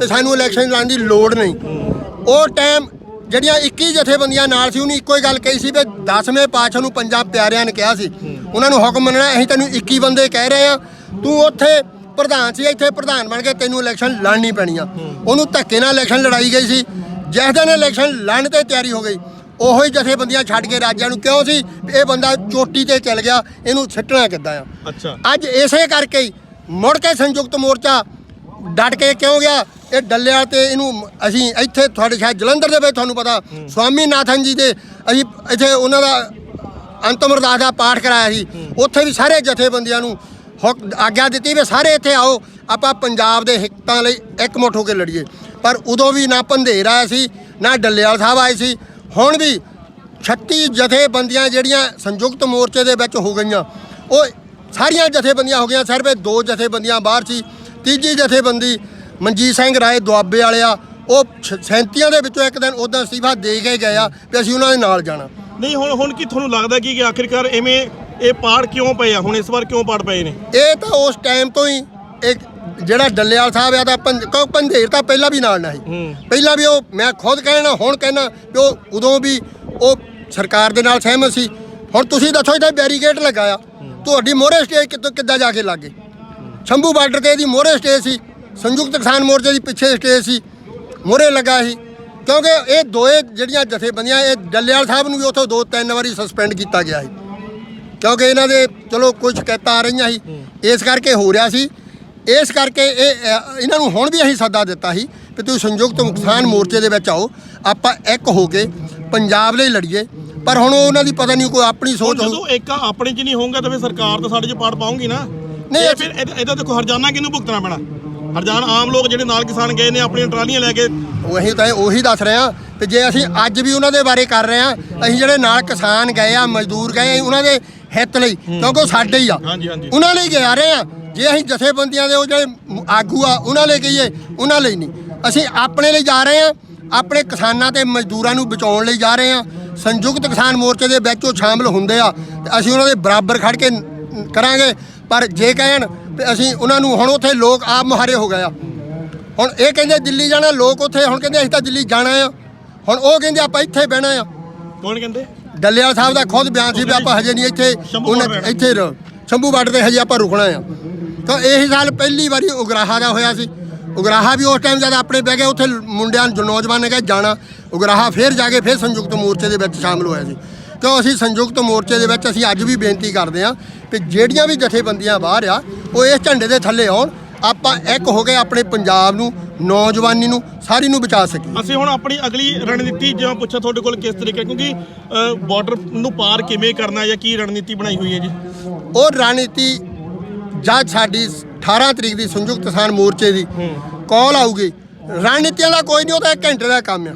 ਤੇ ਸਾਨੂੰ ਇਲੈਕਸ਼ਨ ਲੜਨ ਦੀ ਲੋੜ ਨਹੀਂ। ਉਹ ਟਾਈਮ ਜਿਹੜੀਆਂ 21 ਜਥੇਬੰਦੀਆਂ ਨਾਲ ਸੀ ਉਹਨੇ ਇੱਕੋ ਹੀ ਗੱਲ ਕਹੀ ਸੀ ਵੀ 10ਵੇਂ ਪਾਤਸ਼ਾਹ ਨੂੰ ਪੰਜਾਬ ਪਿਆਰਿਆਂ ਨੇ ਕਿਹਾ ਸੀ। ਉਹਨਾਂ ਨੂੰ ਹੁਕਮ ਮੰਨਣਾ ਅਸੀਂ ਤੈਨੂੰ 21 ਬੰਦੇ ਕਹਿ ਰਹੇ ਆ ਤੂੰ ਉੱਥੇ ਪ੍ਰਧਾਨ ਸੀ ਇੱਥੇ ਪ੍ਰਧਾਨ ਬਣ ਕੇ ਤੈਨੂੰ ਇਲੈਕਸ਼ਨ ਲੜਨੀ ਪੈਣੀ ਆ। ਉਹਨੂੰ ਧੱਕੇ ਨਾਲ ਇਲੈਕਸ਼ਨ ਲੜਾਈ ਗਈ ਸੀ। ਜਿਸ ਦਿਨ ਇਲੈਕਸ਼ਨ ਲੜਨ ਤੇ ਤਿਆਰੀ ਹੋ ਗਈ ਉਹੋ ਹੀ ਜਥੇਬੰਦੀਆਂ ਛੱਡ ਕੇ ਰਾਜਾਂ ਨੂੰ ਕਿਉਂ ਸੀ ਇਹ ਬੰਦਾ ਚੋਟੀ ਤੇ ਚੱਲ ਗਿਆ ਇਹਨੂੰ ਛੱਟਣਾ ਕਿੱਦਾਂ ਆ? ਅੱਛਾ। ਅੱਜ ਇਸੇ ਕਰਕੇ ਹੀ ਮੁੜ ਕੇ ਸੰਯੁਕਤ ਮੋਰਚਾ ਡਟ ਕੇ ਕਿਉਂ ਗਿਆ? ਇਹ ਡੱਲਿਆ ਤੇ ਇਹਨੂੰ ਅਸੀਂ ਇੱਥੇ ਤੁਹਾਡੇ ਸ਼ਾਇਦ ਜਲੰਧਰ ਦੇ ਵਿੱਚ ਤੁਹਾਨੂੰ ਪਤਾ ਸਵਾਮੀ ਨਾਥਨ ਜੀ ਦੇ ਅਸੀਂ ਇੱਥੇ ਉਹਨਾਂ ਦਾ ਅੰਤਮ ਅਰਦਾਸ ਦਾ ਪਾਠ ਕਰਾਇਆ ਸੀ। ਉੱਥੇ ਵੀ ਸਾਰੇ ਜਥੇਬੰਦੀਆਂ ਨੂੰ ਹੁਕ ਆਗਿਆ ਦਿੱਤੀ ਵੀ ਸਾਰੇ ਇੱਥੇ ਆਓ ਆਪਾਂ ਪੰਜਾਬ ਦੇ ਹਿੱਤਾਂ ਲਈ ਇਕਮੁੱਠ ਹੋ ਕੇ ਲੜੀਏ। ਪਰ ਉਦੋਂ ਵੀ ਨਾ ਪੰਧੇਰ ਆਇਆ ਸੀ ਨਾ ਡੱਲੇਵਾਲ ਸਾਹਿਬ ਆਏ ਸੀ। ਹੁਣ ਵੀ 36 ਜਥੇਬੰਦੀਆਂ ਜਿਹੜੀਆਂ ਸੰਯੁਕਤ ਮੋਰਚੇ ਦੇ ਵਿੱਚ ਹੋ ਗਈਆਂ ਉਹ ਸਾਰੀਆਂ ਜਥੇਬੰਦੀਆਂ ਹੋ ਗਈਆਂ ਸਿਰਫ ਦੋ ਜਥੇਬੰਦੀਆਂ ਬਾਹਰ ਸੀ। ਤੀਜੀ ਜਥੇਬੰਦੀ ਮਨਜੀਤ ਸਿੰਘ ਰਾਏ ਦੁਆਬੇ ਵਾਲਿਆ ਉਹ ਸ- ਸੈਂਤੀਆਂ ਦੇ ਵਿੱਚੋਂ ਇੱਕ ਦਿਨ ਉਦੋਂ ਅਸਤੀਫਾ ਦੇ ਕੇ ਗਏ ਆ ਵੀ ਅਸੀਂ ਉਹਨਾਂ ਦੇ ਨਾਲ ਜਾਣਾ। ਨਹੀਂ ਹੁਣ ਹੁਣ ਕੀ ਤੁਹਾਨੂੰ ਲੱਗਦਾ ਕੀ ਕਿ ਆਖਿਰਕਾਰ ਐਵੇਂ ਇਹ ਪਾੜ ਕਿਉਂ ਪਏ ਆ? ਹੁਣ ਇਸ ਵਾਰ ਕਿਉਂ ਪਾੜ ਪਏ ਨੇ? ਇਹ ਤਾਂ ਉਸ ਟਾਈਮ ਤੋਂ ਹੀ ਇੱਕ ਜਿਹੜਾ ਡੱਲੇਵਾਲ ਸਾਹਿਬ ਆ ਦਾ ਕਿਉਂ ਪੰਧੇਰ ਤਾਂ ਪਹਿਲਾਂ ਵੀ ਨਾਲ ਨਾ ਸੀ। ਪਹਿਲਾਂ ਵੀ ਉਹ ਮੈਂ ਖੁਦ ਕਹਿਣਾ ਹੁਣ ਕਹਿਣਾ ਕਿ ਉਹ ਉਦੋਂ ਵੀ ਉਹ ਸਰਕਾਰ ਦੇ ਨਾਲ ਸਹਿਮਤ ਸੀ। ਹੁਣ ਤੁਸੀਂ ਦੱਸੋ ਇਹਦਾ ਬੈਰੀਕੇਡ ਲਗਾਇਆ। ਤੁਹਾਡੀ ਮੋਹਰੇ ਸਟੇਜ ਕਿੱਦਾਂ ਜਾ ਕੇ ਲੱਗੇ? ਸ਼ੰਭੂ ਬਾਰਡਰ ਤੇ ਇਹਦੀ ਮੋਹਰੇ ਸਟੇਜ ਸੀ ਸੰਯੁਕਤ ਕਿਸਾਨ ਮੋਰਚੇ ਦੀ ਪਿੱਛੇ ਸਟੇਜ ਸੀ ਮੋਹਰੇ ਲੱਗਾ ਸੀ ਕਿਉਂਕਿ ਇਹ ਦੋਏ ਜਿਹੜੀਆਂ ਜਥੇਬੰਦੀਆਂ ਇਹ ਡੱਲੇਵਾਲ ਸਾਹਿਬ ਨੂੰ ਵੀ ਉੱਥੋਂ ਦੋ ਤਿੰਨ ਵਾਰੀ ਸਸਪੈਂਡ ਕੀਤਾ ਗਿਆ ਸੀ। ਕਿਉਂਕਿ ਇਹਨਾਂ ਦੇ ਚਲੋ ਕੁਝ ਸ਼ਿਕਾਇਤਾਂ ਆ ਰਹੀਆਂ ਸੀ ਇਸ ਕਰਕੇ ਹੋ ਰਿਹਾ ਸੀ ਇਸ ਕਰਕੇ ਇਹ ਇਹਨਾਂ ਨੂੰ ਹੁਣ ਵੀ ਅਸੀਂ ਸੱਦਾ ਦਿੱਤਾ ਸੀ ਕਿ ਤੁਸੀਂ ਸੰਯੁਕਤ ਕਿਸਾਨ ਮੋਰਚੇ ਦੇ ਵਿੱਚ ਆਓ ਆਪਾਂ ਇੱਕ ਹੋ ਕੇ ਪੰਜਾਬ ਲਈ ਲੜੀਏ ਪਰ ਹੁਣ ਉਹਨਾਂ ਦੀ ਪਤਾ ਨਹੀਂ ਕੋਈ ਆਪਣੀ ਸੋਚ ਹੋ ਜਦੋਂ ਇੱਕ ਆਪਣੇ 'ਚ ਨਹੀਂ ਹੋਊਗਾ ਤਾਂ ਫਿਰ ਸਰਕਾਰ ਤਾਂ ਸਾਡੇ 'ਚ ਪਾੜ ਪਾਉਂਗੀ ਨਾ। ਨਹੀਂ, ਇਹ ਫਿਰ ਇਹਦਾ- ਦੇਖੋ ਹਰਜਾਨਾ ਕਿਹਨੂੰ ਭੁਗਤਣਾ ਪੈਣਾ? ਹਰਜਾਨ ਆਮ ਲੋਕ ਜਿਹੜੇ ਨਾਲ ਕਿਸਾਨ ਗਏ ਨੇ ਆਪਣੀਆਂ ਟਰਾਲੀਆਂ ਲੈ ਕੇ ਉਹੀ ਤਾਂ ਉਹੀ ਦੱਸ ਰਹੇ ਆ ਤੇ ਜੇ ਅਸੀਂ ਅੱਜ ਵੀ ਉਹਨਾਂ ਦੇ ਬਾਰੇ ਕਰ ਰਹੇ ਆ ਅਸੀਂ ਜਿਹੜੇ ਨਾਲ ਕਿਸਾਨ ਗਏ ਆ ਮਜ਼ਦੂਰ ਗਏ ਆ, ਉਹਨਾਂ ਦੇ ਹਿੱਤ ਲਈ ਕਿਉਂਕਿ ਉਹ ਸਾਡੇ ਹੀ ਆ। ਉਹਨਾਂ ਲਈ ਜਾ ਰਹੇ ਆ ਜੇ ਅਸੀਂ ਜਥੇਬੰਦੀਆਂ ਦੇ ਉਹ ਜਿਹੜੇ ਆਗੂ ਆ ਉਹਨਾਂ ਲਈ ਕਹੀਏ ਉਹਨਾਂ ਲਈ ਨਹੀਂ। ਅਸੀਂ ਆਪਣੇ ਲਈ ਜਾ ਰਹੇ ਆ ਆਪਣੇ ਕਿਸਾਨਾਂ ਤੇ ਮਜ਼ਦੂਰਾਂ ਨੂੰ ਬਚਾਉਣ ਲਈ ਜਾ ਰਹੇ ਆ ਸੰਯੁਕਤ ਕਿਸਾਨ ਮੋਰਚੇ ਦੇ ਵਿੱਚ ਉਹ ਸ਼ਾਮਲ ਹੁੰਦੇ ਆ ਤੇ ਅਸੀਂ ਉਹਨਾਂ ਦੇ ਬਰਾਬਰ ਖੜ ਕੇ ਕਰਾਂਗੇ। ਪਰ ਜੇ ਕਹਿਣ ਤੇ ਅਸੀਂ ਉਹਨਾਂ ਨੂੰ ਹੁਣ ਉੱਥੇ ਲੋਕ ਆਪ ਮੁਹਾਰੇ ਹੋ ਗਏ ਆ। ਹੁਣ ਇਹ ਕਹਿੰਦੇ ਦਿੱਲੀ ਜਾਣਾ ਲੋਕ ਉੱਥੇ ਹੁਣ ਕਹਿੰਦੇ ਅਸੀਂ ਤਾਂ ਦਿੱਲੀ ਜਾਣਾ ਆ। ਹੁਣ ਉਹ ਕਹਿੰਦੇ ਆਪਾਂ ਇੱਥੇ ਬਹਿਣਾ ਆ। ਕੌਣ ਕਹਿੰਦੇ? ਡੱਲੇਵਾਲ ਸਾਹਿਬ ਦਾ ਖੁਦ ਬਿਆਨ ਸੀ ਵੀ ਆਪਾਂ ਹਜੇ ਨਹੀਂ ਇੱਥੇ ਉਹਨੇ-। ਇੱਥੇ ਰਹੋ ਸ਼ੰਭੂ ਬਾਰਡਰ ਤੇ ਹਜੇ ਆਪਾਂ ਰੁਕਣਾ ਆ। ਤਾਂ ਇਹੀ ਸਾਲ ਪਹਿਲੀ ਵਾਰੀ ਉਗਰਾਹਾ ਦਾ ਹੋਇਆ ਸੀ। ਉਗਰਾਹਾ ਵੀ ਉਸ ਟਾਈਮ ਜਦ ਆਪਣੇ ਬਹਿ ਗਏ ਉੱਥੇ ਮੁੰਡਿਆਂ ਨੂੰ ਨੌਜਵਾਨ ਨੇ ਕਿਹਾ ਜਾਣਾ। ਉਗਰਾਹਾ ਫਿਰ ਜਾ ਕੇ ਫਿਰ ਸੰਯੁਕਤ ਮੋਰਚੇ ਦੇ ਵਿੱਚ ਸ਼ਾਮਲ ਹੋਇਆ ਸੀ। ਕਿਉਂ ਅਸੀਂ ਸੰਯੁਕਤ ਮੋਰਚੇ ਦੇ ਵਿੱਚ ਅਸੀਂ ਅੱਜ ਵੀ ਬੇਨਤੀ ਕਰਦੇ ਹਾਂ ਕਿ ਜਿਹੜੀਆਂ ਵੀ ਜਥੇਬੰਦੀਆਂ ਬਾਹਰ ਆ ਉਹ ਇਸ ਝੰਡੇ ਦੇ ਥੱਲੇ ਆਉਣ ਆਪਾਂ ਇੱਕ ਹੋ ਕੇ ਆਪਣੇ ਪੰਜਾਬ ਨੂੰ ਨੌਜਵਾਨੀ ਨੂੰ ਸਾਰੀ ਨੂੰ ਬਚਾ ਸਕੀਏ। ਅਸੀਂ ਹੁਣ ਆਪਣੀ ਅਗਲੀ ਰਣਨੀਤੀ ਜਿਵੇਂ ਪੁੱਛਿਆ ਤੁਹਾਡੇ ਕੋਲ ਕਿਸ ਤਰੀਕੇ ਕਿਉਂਕਿ ਬਾਰਡਰ ਨੂੰ ਪਾਰ ਕਿਵੇਂ ਕਰਨਾ ਜਾਂ ਕੀ ਰਣਨੀਤੀ ਬਣਾਈ ਹੋਈ ਹੈ ਜੀ? ਉਹ ਰਣਨੀਤੀ ਜਦ ਸਾਡੀ 18 ਤਰੀਕ ਦੀ ਸੰਯੁਕਤ ਕਿਸਾਨ ਮੋਰਚੇ ਦੀ ਕਾਲ ਆਊਗੀ। ਰਣਨੀਤੀਆਂ ਦਾ ਕੋਈ ਨਹੀਂ ਉਹ ਤਾਂ ਇੱਕ ਘੰਟੇ ਦਾ ਕੰਮ ਆ।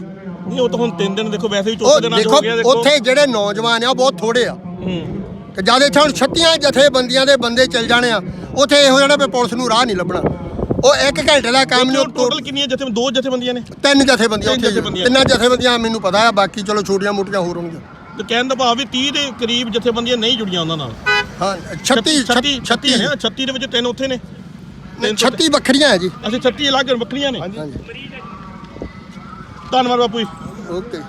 ਨਹੀਂ ਉਹ ਤਾਂ ਹੁਣ ਤਿੰਨ ਦਿਨ ਦੇਖੋ ਵੈਸੇ ਵੀ ਦਿਨ ਅੱਜ ਦੇਖੋ ਹੋ ਗਿਆ ਦੇਖੋ। ਉੱਥੇ ਜਿਹੜੇ ਨੌਜਵਾਨ ਆ ਉਹ ਬਹੁਤ ਥੋੜੇ ਆ। ਹੂੰ। ਤੇ ਜਦ ਇੱਥੇ ਹੁਣ 36 ਜਥੇਬੰਦੀਆਂ ਦੇ ਬੰਦੇ ਚੱਲ ਜਾਣੇ ਆ ਉੱਥੇ ਇਹੋ ਜਾਣਾ ਵੀ ਪੁਲਿਸ ਨੂੰ ਰਾਹ ਨਹੀਂ ਲੱਭਣਾ। ਉਹ ਇੱਕ ਘੰਟੇ ਦਾ ਕੰਮ ਨਹੀਂ ਟੋਟਲ ਕਿੰਨੀਆਂ ਜਥੇ ਦੋ ਜਥੇਬੰਦੀਆਂ ਨੇ? ਤਿੰਨ ਜਥੇਬੰਦੀਆਂ ਉੱਥੇ। ਤਿੰਨਾਂ ਜਥੇਬੰਦੀਆਂ ਮੈਨੂੰ ਪਤਾ ਆ ਬਾਕੀ ਚਲੋ ਛੋਟੀਆਂ ਮੋਟੀਆਂ ਹੋਰ ਹੋਣਗੀਆਂ। ਤੇ ਕਹਿਣ ਦਾ ਭਾਵ ਵੀ 30 ਦੇ ਕਰੀਬ ਜਥੇਬੰਦੀਆਂ ਨਹੀਂ ਜੁੜੀਆਂ ਉਹਨਾਂ ਨਾਲ। ਹਾਂ 36 36 36 36 ਨੇ? 36 ਦੇ ਵਿੱਚ ਤਿੰਨ ਉੱਥੇ ਨੇ। ਤਿੰਨ ਤੋਂ- 36 ਵੱਖਰੀਆਂ ਹੈ ਜੀ। ਅਸੀਂ 36 ਅਲੱਗ ਵੱਖਰੀਆਂ ਨੇ? ਹਾਂਜੀ। ਧੰਨਵਾਦ ਬਾਪੂ ਜੀ। ਓਕੇ।